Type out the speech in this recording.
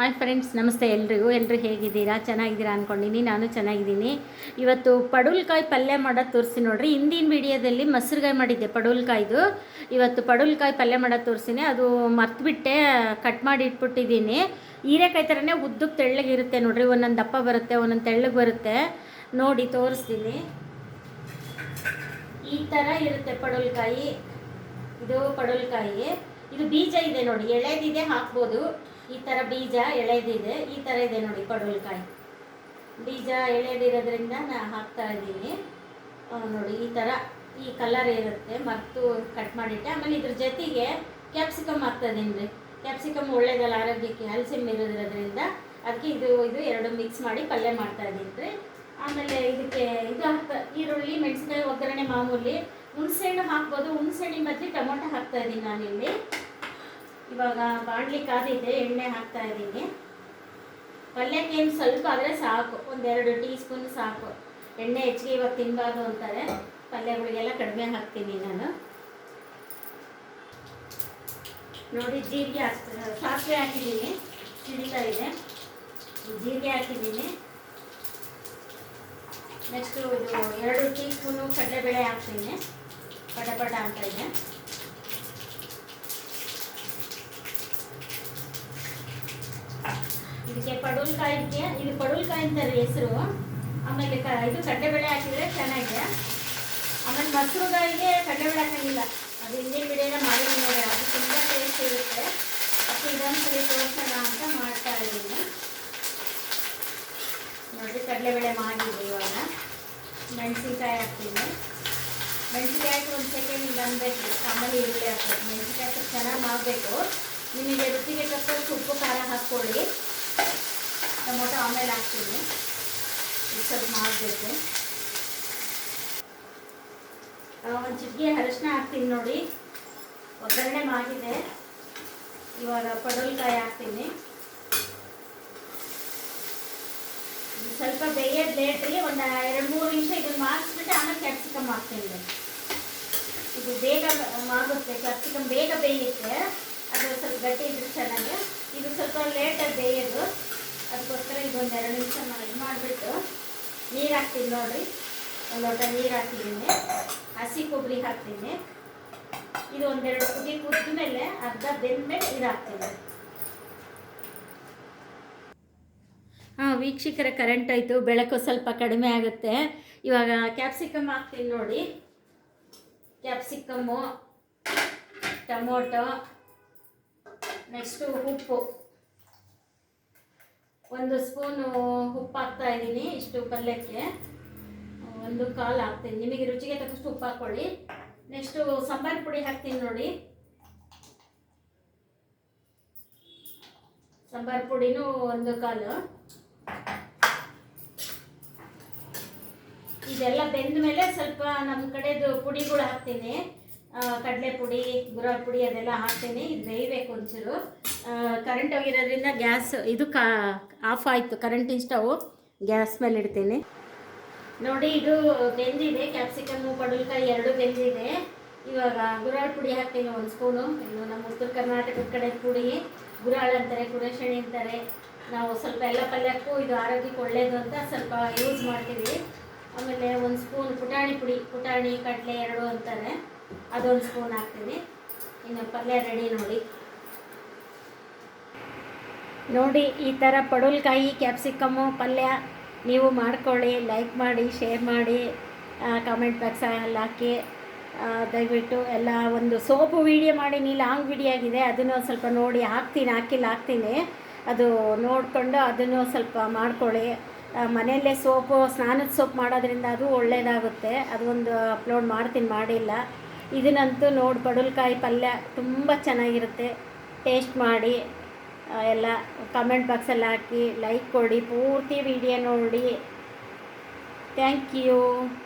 Hi friends ನಮಸ್ತೆ ಎಲ್ರಿಗೂ. ಎಲ್ಲರೂ ಹೇಗಿದ್ದೀರಾ? ಚೆನ್ನಾಗಿದ್ದೀರಾ ಅಂದ್ಕೊಂಡಿನಿ ನಾನು ಚೆನ್ನಾಗಿದ್ದೀನಿ. ಇವತ್ತು ಪಡುಲ್ಕಾಯಿ ಪಲ್ಯ ಮಾಡೋದು ತೋರಿಸಿ ನೋಡ್ರಿ. ಹಿಂದಿನ ವಿಡಿಯೋದಲ್ಲಿ ಮೊಸರುಗಾಯಿ ಮಾಡಿದ್ದೆ ಪಡುಲ್ಕಾಯ್ದು. ಇವತ್ತು ಪಡುಲ್ಕಾಯಿ ಪಲ್ಯ ಮಾಡೋದು ತೋರಿಸಿನಿ ಅದು ಮರ್ತುಬಿಟ್ಟೆ ಕಟ್ ಮಾಡಿ ಇಟ್ಬಿಟ್ಟಿದ್ದೀನಿ. ಹೀರೆಕಾಯಿ ಥರನೇ ಉದ್ದಕ್ಕೆ ತೆಳ್ಳಗಿರುತ್ತೆ ನೋಡ್ರಿ. ಒಂದೊಂದು ದಪ್ಪ ಬರುತ್ತೆ, ಒಂದೊಂದು ತೆಳ್ಳಗೆ ಬರುತ್ತೆ. ನೋಡಿ, ತೋರಿಸ್ತೀನಿ. ಈ ಥರ ಇರುತ್ತೆ ಪಡುಲ್ಕಾಯಿ. ಇದು ಪಡುಲ್ಕಾಯಿ. ಇದು ಬೀಜ ಇದೆ ನೋಡಿ. ಎಳೆದಿದೆ ಹಾಕ್ಬೋದು. ಈ ಥರ ಬೀಜ ಎಳೆದಿದೆ. ಈ ಥರ ಇದೆ ನೋಡಿ ಪಡವಲ್ಕಾಯಿ ಬೀಜ ಎಳೆದಿರೋದ್ರಿಂದ ನಾನು ಹಾಕ್ತಾ ಇದ್ದೀನಿ. ನೋಡಿ ಈ ಥರ ಈ ಕಲರ್ ಇರುತ್ತೆ. ಮತ್ತು ಕಟ್ ಮಾಡಿಟ್ಟೆ. ಆಮೇಲೆ ಇದ್ರ ಜೊತೆಗೆ ಕ್ಯಾಪ್ಸಿಕಮ್ ಹಾಕ್ತಾ ಇದೀನಿ ರೀ. ಕ್ಯಾಪ್ಸಿಕಮ್ ಒಳ್ಳೇದಲ್ಲ, ಆರೋಗ್ಯಕ್ಕೆ ಹಲಸಿಮ್ ಇರೋದ್ರಿಂದ ಅದಕ್ಕೆ ಇದು ಇದು ಎರಡು ಮಿಕ್ಸ್ ಮಾಡಿ ಪಲ್ಯ ಮಾಡ್ತಾ ಇದ್ದೀನಿ ರೀ. ಆಮೇಲೆ ಇದಕ್ಕೆ ಇದು ಹಾಕ್ತಾ, ಈರುಳ್ಳಿ, ಮೆಣಸಿನಕಾಯಿ ಒಗ್ಗರಣೆ ಮಾಮೂಲಿ. ಹುಣಸೆಹಣ್ಣು ಹಾಕ್ಬೋದು. ಹುಣಸೆಹಣ್ಣಿನ ಬದಲು ಟೊಮೊಟೊ ಹಾಕ್ತಾ ಇದ್ದೀನಿ ನಾನಿಲ್ಲಿ. ಇವಾಗ ಬಾಣಲಿ ಕಾದಿದೆ ಎಣ್ಣೆ ಹಾಕ್ತಾ ಇದ್ದೀನಿ. ಪಲ್ಯಕ್ಕೆ ಏನು ಸ್ವಲ್ಪ ಆದರೆ ಸಾಕು, ಒಂದೆರಡು ಟೀ ಸ್ಪೂನ್ ಸಾಕು. ಎಣ್ಣೆ ಹೆಚ್ಚಿಗೆ ಇವಾಗ ತಿನ್ನಬಾರ್ದು ಅಂತಾರೆ. ಪಲ್ಯಗಳಿಗೆಲ್ಲ ಕಡಿಮೆ ಹಾಕ್ತೀನಿ ನಾನು. ನೋಡಿ, ಜೀರಿಗೆ ಹಾಕ್ತೀನಿ ಸಾಸಿವೆ ಹಾಕಿದ್ದೀನಿ. ಸಿಡಿತಾ ಇದೆ. ಜೀರಿಗೆ ಹಾಕಿದ್ದೀನಿ. ನೆಕ್ಸ್ಟು ಇದು ಎರಡು ಟೀ ಸ್ಪೂನು ಕಡಲೆಬೇಳೆ ಹಾಕ್ತೀನಿ. ಪಟ ಪಟ ಅಂತ ಇದೆ. ಇದಕ್ಕೆ ಪಡುಲ್ಕಾಯಿಗೆ ಇದು ಪಡುಲ್ಕಾಯಿ ಅಂತಾರೆ ಹೆಸರು. ಆಮೇಲೆ ಕ ಇದು ಕಡಲೆಬೇಳೆ ಹಾಕಿದರೆ ಚೆನ್ನಾಗಿದೆ. ಆಮೇಲೆ ಮೊಸರುಗಾಯಿಗೆ ಕಡಲೆಬೇಳೆ ಹಾಕಂಗಿಲ್ಲ. ಅದು ಹಿಂದಿನ ಬಿಡಿಯೋನ ಮಾಡಿ ನೋಡಿ ಅದು ತುಂಬ ಟೇಸ್ಟ್ ಇರುತ್ತೆ. ಮತ್ತು ಇದೊಂದ್ಸರಿ ತೋರಿಸೋಣ ಅಂತ ಮಾಡ್ತಾ ಇದ್ದೀನಿ. ನೋಡಿ ಕಡಲೆಬೇಳೆ ಮಾಡಿ ಇವಾಗ. ಮೆಣಸಿನ್ಕಾಯಿ ಹಾಕ್ತೀನಿ. ಮೆಣಸಿನ್ಕಾಯಿ ಒಂದು ಸೆಕೆಂಡ್ ಅನ್ಬೇಕು ಆಮೇಲೆ ಈರುಳ್ಳಿ ಹಾಕ್ಬೇಕು. ಮೆಣಸಿನ್ಕಾಯಿ ಚೆನ್ನಾಗಿ ಮಾಡಬೇಕು. ನಿಮಗೆ ರುಚಿಗೆ ತಕ್ಕಷ್ಟು ಉಪ್ಪು, ಖಾರ ಹಾಕ್ಕೊಳ್ಳಿ. ಆಮೇಲೆ ಹಾಕ್ತೀನಿ. ಇದು ಸ್ವಲ್ಪ ಮಾಡಬೇಕು ಒಂದು ಚಿಟಿಕೆ ಅರಶಿನ ಹಾಕ್ತೀನಿ ನೋಡಿ. ಒಗ್ಗರಣೆ ಮಾಡಿದೆ. ಇವಾಗ ಪಡವಲಕಾಯಿ ಹಾಕ್ತೀನಿ. ಸ್ವಲ್ಪ ಬೇಯೋದು ಬೇಡ್ರಿ ಒಂದು ಎರಡು ಮೂರು ನಿಮಿಷ ಇದನ್ನು ಮಾಡಿಸ್ಬಿಟ್ಟು ಆಮೇಲೆ ಕ್ಯಾಪ್ಸಿಕಮ್ ಹಾಕ್ತೀನಿ ಇದು ಬೇಗ ಆಗುತ್ತೆ. ಕ್ಯಾಪ್ಸಿಕಮ್ ಬೇಗ ಬೇಯುತ್ತೆ. ಅದು ಸ್ವಲ್ಪ ಗಟ್ಟಿ ಇದ್ರೆ ಚೆನ್ನಾಗಿ. ಇದು ಸ್ವಲ್ಪ ಲೇಟಾಗಿ ಬೇಯೋದು. ಅದಕ್ಕೋಸ್ಕರ ಇದೊಂದು ಎರಡು ನಿಮಿಷ ಇದು ಮಾಡಿಬಿಟ್ಟು ನೀರು ಹಾಕ್ತೀನಿ ನೋಡಿರಿ. ಒಂದು ಲೋಟ ನೀರು ಹಾಕಿದ್ದೀನಿ. ಹಸಿ ಕೊಬ್ಬರಿ ಹಾಕ್ತೀನಿ. ಇದು ಒಂದೆರಡು ಕುದಿ ಕುದ್ದ ಮೇಲೆ ಅರ್ಧ ಬೆಂದ್ಮೇಲೆ ಇದು ಹಾಕ್ತೀನಿ. ಹಾಂ, ವೀಕ್ಷಕರ ಕರೆಂಟ್ ಆಯಿತು. ಬೆಳಕು ಸ್ವಲ್ಪ ಕಡಿಮೆ ಆಗುತ್ತೆ. ಇವಾಗ ಕ್ಯಾಪ್ಸಿಕಮ್ ಹಾಕ್ತೀನಿ ನೋಡಿ. ಕ್ಯಾಪ್ಸಿಕಮ್ಮು ಟೊಮೊಟೊ ನೆಕ್ಸ್ಟು ಉಪ್ಪು. ಒಂದು ಸ್ಪೂನು ಉಪ್ಪು ಹಾಕ್ತಾ ಇದ್ದೀನಿ ಇಷ್ಟು ಪಲ್ಯಕ್ಕೆ. ಒಂದು ಕಾಲು ಹಾಕ್ತೀನಿ. ನಿಮಗೆ ರುಚಿಗೆ ತಕ್ಕಷ್ಟು ಉಪ್ಪು ಹಾಕ್ಕೊಳ್ಳಿ. ನೆಕ್ಸ್ಟು ಸಾಂಬಾರು ಪುಡಿ ಹಾಕ್ತೀನಿ ನೋಡಿ. ಸಾಂಬಾರು ಪುಡಿನೂ ಒಂದು ಕಾಲು. ಇದೆಲ್ಲ ಬೆಂದ ಮೇಲೆ ಸ್ವಲ್ಪ ನಮ್ಮ ಕಡೆದು ಪುಡಿಗಳು ಹಾಕ್ತೀನಿ. ಕಡಲೆ ಪುಡಿ ಗುರಾಳ್ ಪುಡಿ ಅದೆಲ್ಲ ಹಾಕ್ತೀನಿ. ಇದು ಬೇಯಬೇಕು ಒಂಚೂರು. ಕರೆಂಟ್ ಹೋಗಿರೋದ್ರಿಂದ ಗ್ಯಾಸ್ ಇದು ಕಾ ಆಫ್ ಆಯಿತು. ಕರೆಂಟಿನ ಸ್ಟವ್ ಗ್ಯಾಸ್ ಮೇಲೆ ಇಡ್ತೀನಿ. ನೋಡಿ, ಇದು ಬೆಂದಿದೆ. ಕ್ಯಾಪ್ಸಿಕಮ್ಮು ಪಡಲ್ಕಾಯಿ ಎರಡು ಬೆಂದಿದೆ. ಇವಾಗ ಗುರಾಳ್ ಪುಡಿ ಹಾಕ್ತೀನಿ ಒಂದು ಸ್ಪೂನು ಇನ್ನು ನಮ್ಮ ಉತ್ತರ ಕರ್ನಾಟಕದ ಕಡೆ ಪುಡಿ, ಗುರಾಳ್ ಅಂತಾರೆ ಕುಡಶಣಿ ಅಂತಾರೆ. ನಾವು ಸ್ವಲ್ಪ ಎಲ್ಲ ಪಲ್ಯಕ್ಕೂ ಇದು ಆರೋಗ್ಯಕ್ಕೆ ಒಳ್ಳೆಯದು ಅಂತ ಸ್ವಲ್ಪ ಯೂಸ್ ಮಾಡ್ತೀವಿ. ಆಮೇಲೆ ಒಂದು ಸ್ಪೂನ್ ಪುಟಾಣಿ ಪುಡಿ, ಪುಟಾಣಿ, ಕಡಲೆ ಎರಡು ಅಂತಾರೆ. ಅದೊಂದು ಸ್ಪೂನ್ ಹಾಕ್ತೀನಿ. ಇನ್ನು ಪಲ್ಯ ರೆಡಿ ನೋಡಿ. ನೋಡಿ, ಈ ಥರ ಪಡುಲ್ಕಾಯಿ ಕ್ಯಾಪ್ಸಿಕಮ್ಮು ಪಲ್ಯ ನೀವು ಮಾಡ್ಕೊಳ್ಳಿ ಲೈಕ್ ಮಾಡಿ ಶೇರ್ ಮಾಡಿ ಕಾಮೆಂಟ್ ಬಾಕ್ಸಲ್ಲಿ ಹಾಕಿ. ದಯವಿಟ್ಟು ಎಲ್ಲ ಒಂದು ಸೋಪು ವೀಡಿಯೋ ಮಾಡೀನಿ ಲಾಂಗ್ ವಿಡಿಯೋ ಆಗಿದೆ, ಅದನ್ನು ಸ್ವಲ್ಪ ನೋಡಿ ಹಾಕ್ತೀನಿ, ಹಾಕಿಲ್ಲ, ಹಾಕ್ತೀನಿ. ಅದು ನೋಡಿಕೊಂಡು ಅದನ್ನು ಸ್ವಲ್ಪ ಮಾಡ್ಕೊಳ್ಳಿ. ಮನೆಯಲ್ಲೇ ಸೋಪು, ಸ್ನಾನದ ಸೋಪ್ ಮಾಡೋದ್ರಿಂದ ಅದು ಒಳ್ಳೆಯದಾಗುತ್ತೆ ಅದೊಂದು ಅಪ್ಲೋಡ್ ಮಾಡ್ತೀನಿ, ಮಾಡಿಲ್ಲ. ಇದನ್ನಂತೂ ನೋಡಿ ಪಡುಲ್ಕಾಯಿ ಪಲ್ಯ ತುಂಬ ಚೆನ್ನಾಗಿರುತ್ತೆ. ಟೇಸ್ಟ್ ಮಾಡಿ ಎಲ್ಲ ಕಮೆಂಟ್ ಬಾಕ್ಸಲ್ಲಿ ಹಾಕಿ ಲೈಕ್ ಕೊಡಿ, ಪೂರ್ತಿ ವಿಡಿಯೋ ನೋಡಿ. Thank you